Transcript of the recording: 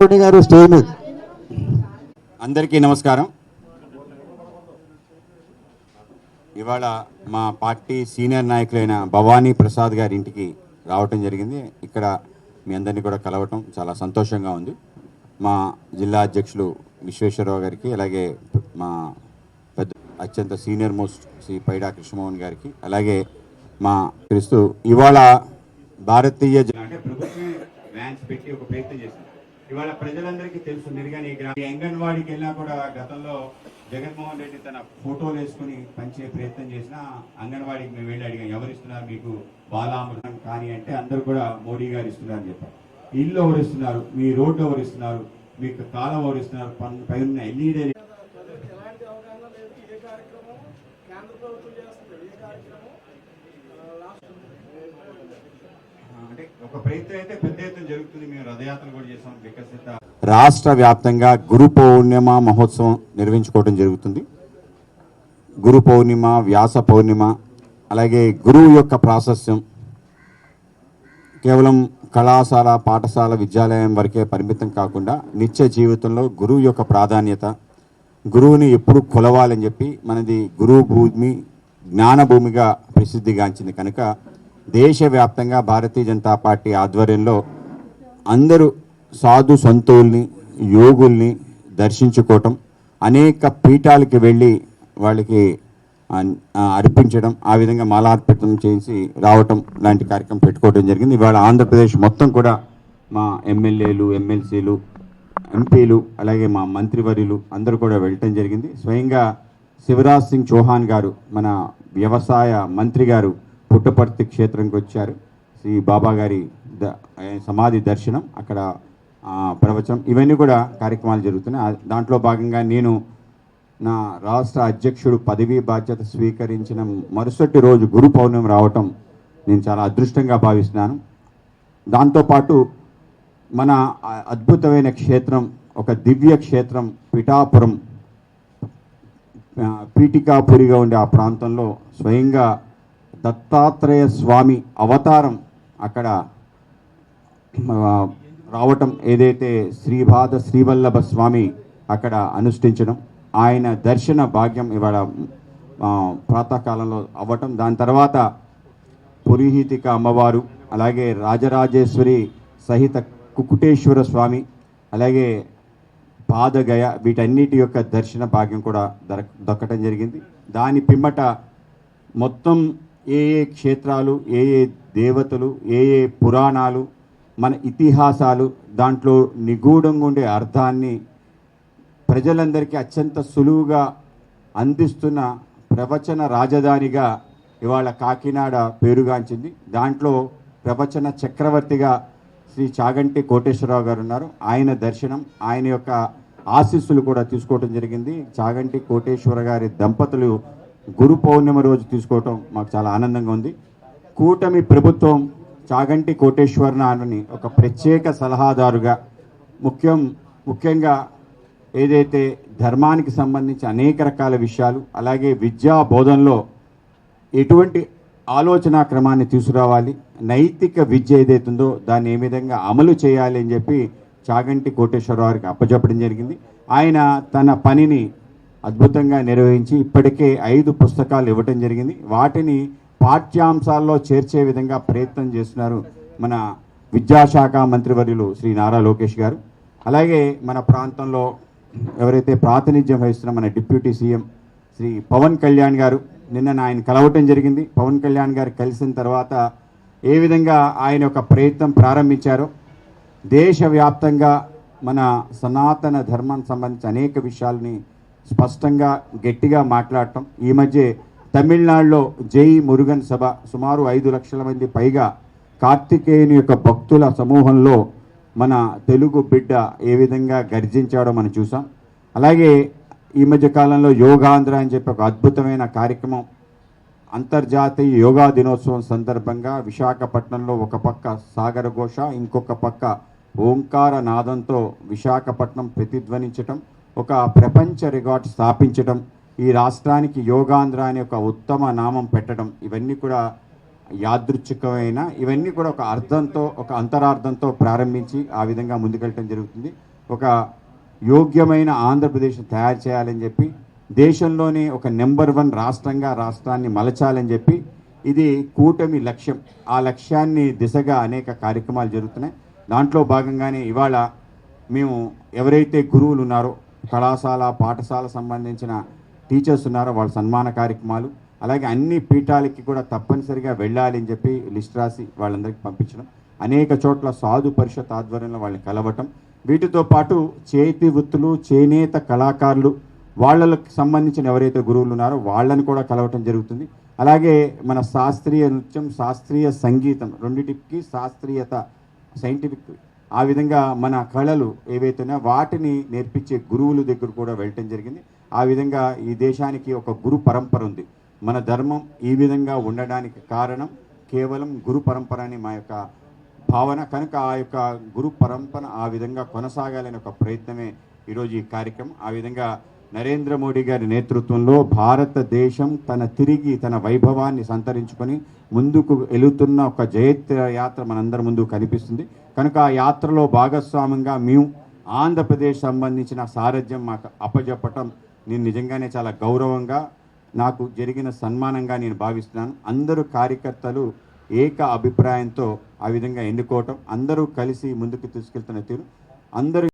గారు స్టేజ్ మీద అందరికీ నమస్కారం. ఇవాళ మా పార్టీ సీనియర్ నాయకులైన భవానీ ప్రసాద్ గారి ఇంటికి రావటం జరిగింది. ఇక్కడ మీ అందరినీ కూడా కలవటం చాలా సంతోషంగా ఉంది. మా జిల్లా అధ్యక్షులు విశ్వేశ్వరరావు గారికి అలాగే మా పెద్ద అత్యంత సీనియర్ మోస్ట్ శ్రీ పైడా కృష్ణమోహన్ గారికి అలాగే మా క్రిస్తు ఇవాళ భారతీయ జన- అంటే ప్రభుత్వమే వ్యాన్స్ పెట్టి ఒక ప్రయత్నం చేసింది. ఇవాళ ప్రజలందరికీ తెలుసు నిర్గాని గ్రామ. అంగన్వాడికి వెళ్ళినా కూడా గతంలో జగన్మోహన్ రెడ్డి తన ఫోటోలు వేసుకుని పంచే ప్రయత్నం చేసిన అంగన్వాడికి మేము వెళ్ళి అడిగాం ఎవరు ఇస్తున్నారు మీకు? బాలామృతం కానీ అంటే అందరూ కూడా మోడీ గారు ఇస్తున్నారు అని చెప్పారు. ఇల్లు ఎవరు ఇస్తున్నారు? మీ రోడ్డు ఎవరు ఇస్తున్నారు? మీకు కాలం ఎవరు ఇస్తున్నారు? పైన ఎల్ఈడీ ఎలాంటి అవగాహన లేదు ఏ కార్యక్రమం కేంద్ర ప్రభుత్వం చేస్తుంది ఏ కార్యక్రమం ఆ, రాష్ట్ర అంటే ఒక ప్రయత్నం అయితే పెద్ద ఎత్తున జరుగుతుంది. మేము రథయాత్ర కూడా చేసాం. వికసిత రాష్ట్ర వ్యాప్తంగా గురు పౌర్ణిమ మహోత్సవం నిర్వహించుకోవడం జరుగుతుంది. గురు పౌర్ణిమ వ్యాస పౌర్ణిమ అలాగే గురువు యొక్క ప్రాశస్యం కేవలం కళాశాల పాఠశాల విద్యాలయం వరకే పరిమితం కాకుండా నిత్య జీవితంలో గురువు యొక్క ప్రాధాన్యత గురువుని ఎప్పుడు కొలవాలని చెప్పి మనది గురువు భూమి జ్ఞానభూమిగా ప్రసిద్ధిగాంచింది. కనుక దేశవ్యాప్తంగా భారతీయ జనతా పార్టీ ఆధ్వర్యంలో అందరూ సాధు సంతువుల్ని యోగుల్ని దర్శించుకోవటం అనేక పీఠాలకి వెళ్ళి వాళ్ళకి అర్పించడం ఆ విధంగా మాలార్పితం చేసి రావటం లాంటి కార్యక్రమం పెట్టుకోవడం జరిగింది. ఇవాళ ఆంధ్రప్రదేశ్ మొత్తం కూడా మా ఎమ్మెల్యేలు ఎమ్మెల్సీలు ఎంపీలు అలాగే మా మంత్రివర్యులు అందరూ కూడా వెళ్ళటం జరిగింది. స్వయంగా శివరాజ్ సింగ్ చౌహాన్ గారు మన వ్యవసాయ మంత్రి గారు పుట్టపర్తి క్షేత్రంకి వచ్చారు. శ్రీ బాబా గారి ద- సమాధి దర్శనం అక్కడ ప్రవచనం ఇవన్నీ కూడా కార్యక్రమాలు జరుగుతున్నాయి. దాంట్లో భాగంగా నేను నా రాష్ట్ర అధ్యక్షుడు పదవీ బాధ్యత స్వీకరించిన మరుసటి రోజు గురు పౌర్ణమి రావటం నేను చాలా అదృష్టంగా భావిస్తున్నాను. దాంతోపాటు మన అద్భుతమైన క్షేత్రం ఒక దివ్య క్షేత్రం పిఠాపురం పీఠికాపురిగా ఉండే ఆ ప్రాంతంలో స్వయంగా దత్తాత్రేయ స్వామి అవతారం అక్కడ రావటం ఏదైతే శ్రీపాద శ్రీవల్లభ స్వామి అక్కడ అనుష్ఠించడం ఆయన దర్శన భాగ్యం ఇవాళ ప్రాతకాలంలో అవ్వటం. దాని తర్వాత పురిహీతిక అమ్మవారు అలాగే రాజరాజేశ్వరి సహిత కుకుటేశ్వర స్వామి అలాగే పాదగయ వీటన్నిటి యొక్క దర్శన భాగ్యం కూడా దొరక దొక్కటం జరిగింది. దాని పిమ్మట మొత్తం ఏ ఏ క్షేత్రాలు ఏ ఏ దేవతలు ఏ ఏ పురాణాలు మన ఇతిహాసాలు దాంట్లో నిగూఢంగా ఉండే అర్థాన్ని ప్రజలందరికీ అత్యంత సులువుగా అందిస్తున్న ప్రవచన రాజధానిగా ఇవాళ కాకినాడ పేరుగాంచింది. దాంట్లో ప్రవచన చక్రవర్తిగా శ్రీ చాగంటి కోటేశ్వరరావు గారు ఉన్నారు. ఆయన దర్శనం ఆయన యొక్క ఆశీస్సులు కూడా తీసుకోవడం జరిగింది. చాగంటి కోటేశ్వర గారి దంపతులు గురు పౌర్ణిమ రోజు తీసుకోవటం మాకు చాలా ఆనందంగా ఉంది. కూటమి ప్రభుత్వం చాగంటి కోటేశ్వరనాథని ఒక ప్రత్యేక సలహాదారుగా ముఖ్యం ముఖ్యంగా ఏదైతే ధర్మానికి సంబంధించి అనేక రకాల విషయాలు అలాగే విద్యా బోధనలో ఎటువంటి ఆలోచన క్రమాన్ని తీసుకురావాలి నైతిక విద్య ఏదైతుందో దాన్ని ఏ విధంగా అమలు చేయాలి అని చెప్పి చాగంటి కోటేశ్వరరావు గారికి అప్పచెప్పడం జరిగింది. ఆయన తన పనిని అద్భుతంగా నిర్వహించి ఇప్పటికే ఐదు పుస్తకాలు ఇవ్వటం జరిగింది. వాటిని పాఠ్యాంశాల్లో చేర్చే విధంగా ప్రయత్నం చేస్తున్నారు మన విద్యాశాఖ మంత్రివర్యులు శ్రీ నారా లోకేష్ గారు. అలాగే మన ప్రాంతంలో ఎవరైతే ప్రాతినిధ్యం వహిస్తున్న మన డిప్యూటీ సీఎం శ్రీ పవన్ కళ్యాణ్ గారు నిన్న ఆయన కలవటం జరిగింది. పవన్ కళ్యాణ్ గారు కలిసిన తర్వాత ఏ విధంగా ఆయన యొక్క ప్రయత్నం ప్రారంభించారో దేశవ్యాప్తంగా మన సనాతన ధర్మానికి సంబంధించి అనేక విషయాల్ని స్పష్టంగా గట్టిగా మాట్లాడటం. ఈ మధ్య తమిళనాడులో జై మురుగన్ సభ సుమారు ఐదు లక్షల మంది పైగా కార్తికేయుని యొక్క భక్తుల సమూహంలో మన తెలుగు బిడ్డ ఏ విధంగా గర్జించాడో మనం చూసాం. అలాగే ఈ మధ్య కాలంలో యోగాంధ్ర అని చెప్పి ఒక అద్భుతమైన కార్యక్రమం అంతర్జాతీయ యోగా దినోత్సవం సందర్భంగా విశాఖపట్నంలో ఒక పక్క సాగర ఘోష ఇంకొక పక్క ఓంకార నాదంతో విశాఖపట్నం ప్రతిధ్వనించటం. ఒక ప్రపంచ రికార్డ్ స్థాపించడం ఈ రాష్ట్రానికి యోగాంధ్ర అనే ఒక ఉత్తమ నామం పెట్టడం ఇవన్నీ కూడా యాదృచ్ఛికమైన ఇవన్నీ కూడా ఒక అర్థంతో ఒక అంతరార్థంతో ప్రారంభించి ఆ విధంగా ముందుకెళ్ళటం జరుగుతుంది. ఒక యోగ్యమైన ఆంధ్రప్రదేశ్ తయారు చేయాలని చెప్పి దేశంలోనే ఒక నెంబర్ వన్ రాష్ట్రంగా రాష్ట్రాన్ని మలచాలని చెప్పి ఇది కూటమి లక్ష్యం. ఆ లక్ష్యాన్ని దిశగా అనేక కార్యక్రమాలు జరుగుతున్నాయి. దాంట్లో భాగంగానే ఇవాళ మేము ఎవరైతే గురువులు ఉన్నారో కళాశాల పాఠశాల సంబంధించిన టీచర్స్ ఉన్నారో వాళ్ళ సన్మాన కార్యక్రమాలు అలాగే అన్ని పీఠాలకి కూడా తప్పనిసరిగా వెళ్ళాలి అని చెప్పి లిస్ట్ రాసి వాళ్ళందరికీ పంపించడం అనేక చోట్ల సాధు పరిషత్ ఆధ్వర్యంలో వాళ్ళని కలవటం వీటితో పాటు చేతి వృత్తులు చేనేత కళాకారులు వాళ్ళకి సంబంధించిన ఎవరైతే గురువులు ఉన్నారో వాళ్ళని కూడా కలవటం జరుగుతుంది. అలాగే మన శాస్త్రీయ నృత్యం శాస్త్రీయ సంగీతం రెండింటికి శాస్త్రీయత సైంటిఫిక్ ఆ విధంగా మన కళలు ఏవైతున్నా వాటిని నేర్పించే గురువుల దగ్గర కూడా వెళ్ళటం జరిగింది. ఆ విధంగా ఈ దేశానికి ఒక గురు పరంపర ఉంది. మన ధర్మం ఈ విధంగా ఉండడానికి కారణం కేవలం గురు పరంపర అని మా యొక్క భావన. కనుక ఆ యొక్క గురు పరంపర ఆ విధంగా కొనసాగాలని ఒక ప్రయత్నమే ఈరోజు ఈ కార్యక్రమం. ఆ విధంగా నరేంద్ర మోడీ గారి నేతృత్వంలో భారతదేశం తన తిరిగి తన వైభవాన్ని సంతరించుకొని ముందుకు వెళుతున్న ఒక జయత్ర యాత్ర మనందరి ముందు కనిపిస్తుంది. కనుక ఆ యాత్రలో భాగస్వామ్యంగా మేము ఆంధ్రప్రదేశ్ సంబంధించిన సారథ్యం మాకు అప్పజెప్పటం నేను నిజంగానే చాలా గౌరవంగా నాకు జరిగిన సన్మానంగా నేను భావిస్తున్నాను. అందరూ కార్యకర్తలు ఏక అభిప్రాయంతో ఆ విధంగా ఎన్నుకోవటం అందరూ కలిసి ముందుకు తీసుకెళ్తున్న తీరు. అందరూ